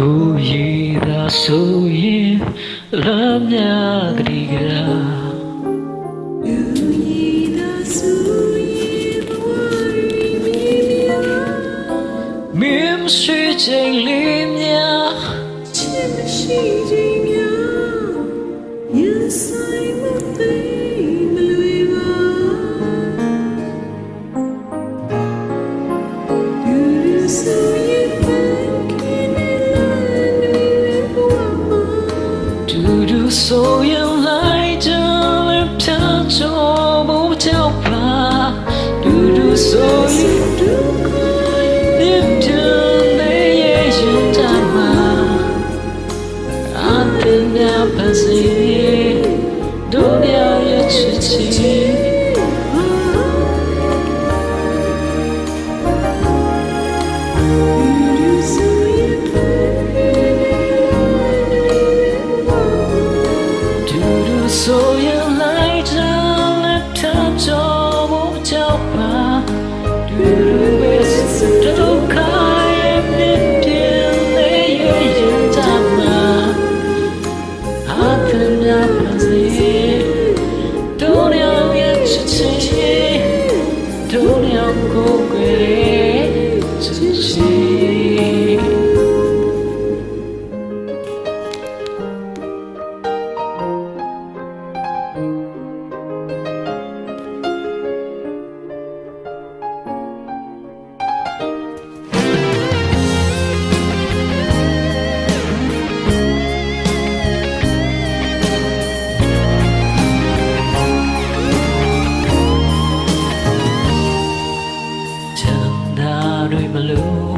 ခုရေသာဆိုရင်လမ်းမြတတိကရာမင်းရှိချိန်လေးမြချင်ရှိချိန်များ You say my thing မှာအတင်များပါစေဒုညရဲ့ချစ်ချစ် see. Blue.